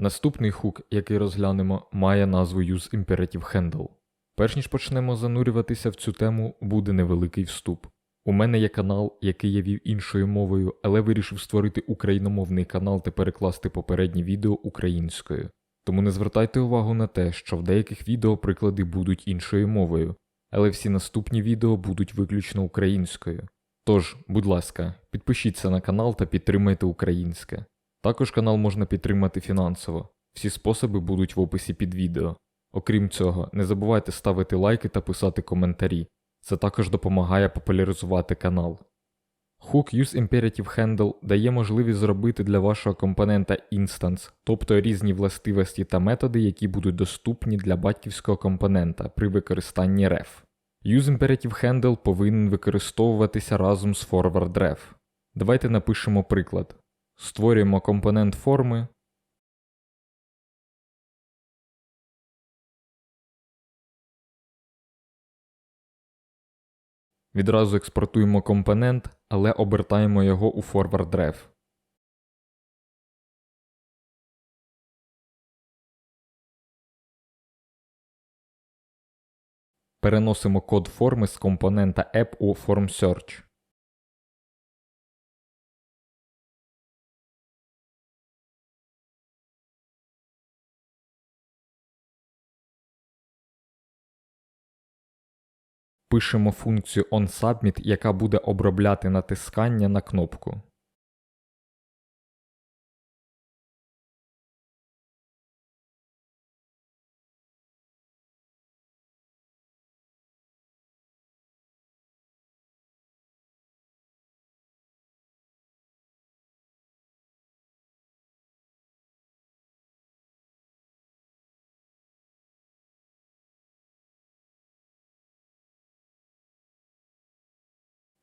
Наступний хук, який розглянемо, має назву Use Imperative Handle. Перш ніж почнемо занурюватися в цю тему, буде невеликий вступ. У мене є канал, який я вів іншою мовою, але вирішив створити україномовний канал та перекласти попередні відео українською. Тому не звертайте увагу на те, що в деяких відео приклади будуть іншою мовою, але всі наступні відео будуть виключно українською. Тож, будь ласка, підпишіться на канал та підтримайте українське. Також канал можна підтримати фінансово. Всі способи будуть в описі під відео. Окрім цього, не забувайте ставити лайки та писати коментарі. Це також допомагає популяризувати канал. Hook Use Imperative Handle дає можливість зробити для вашого компонента інстанс, тобто різні властивості та методи, які будуть доступні для батьківського компонента при використанні ref. Use Imperative Handle повинен використовуватися разом з Forward Ref. Давайте напишемо приклад. Створюємо компонент форми. Відразу експортуємо компонент, але обертаємо його у Forward Ref. Переносимо код форми з компонента app у FormSearch. Пишемо функцію onSubmit, яка буде обробляти натискання на кнопку.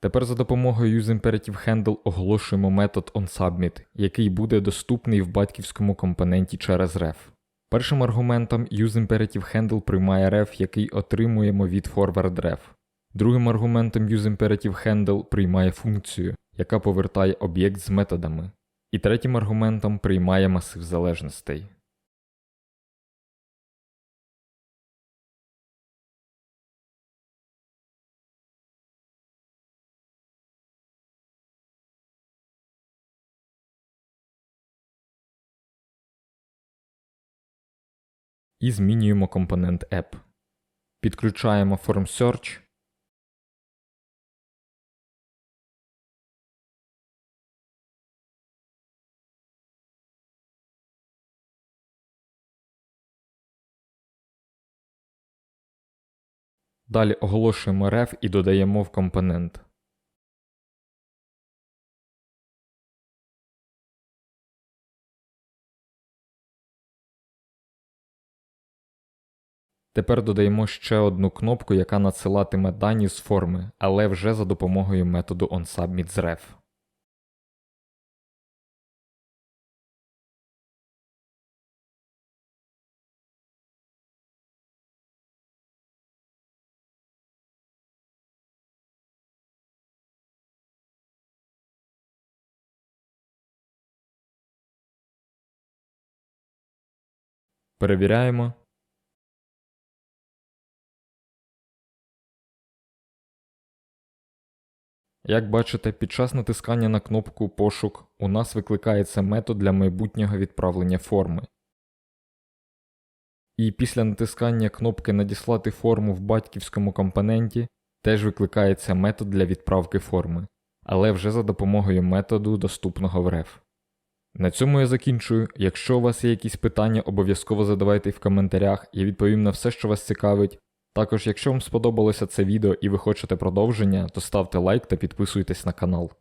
Тепер за допомогою UseImperative Handle оголошуємо метод onSubmit, який буде доступний в батьківському компоненті через ref. Першим аргументом UseImperative Handle приймає ref, який отримуємо від ForwardRef. Другим аргументом UseImperative Handle приймає функцію, яка повертає об'єкт з методами. І третім аргументом приймає масив залежностей. І змінюємо компонент app. Підключаємо FormSearch. Далі оголошуємо ref і додаємо в компонент. Тепер додаємо ще одну кнопку, яка надсилатиме дані з форми, але вже за допомогою методу onSubmit. Перевіряємо. Як бачите, під час натискання на кнопку Пошук у нас викликається метод для майбутнього відправлення форми. І після натискання кнопки Надіслати форму в батьківському компоненті теж викликається метод для відправки форми, але вже за допомогою методу, доступного в ref. На цьому я закінчую. Якщо у вас є якісь питання, обов'язково задавайте їх в коментарях, я відповім на все, що вас цікавить. Також, якщо вам сподобалося це відео і ви хочете продовження, то ставте лайк та підписуйтесь на канал.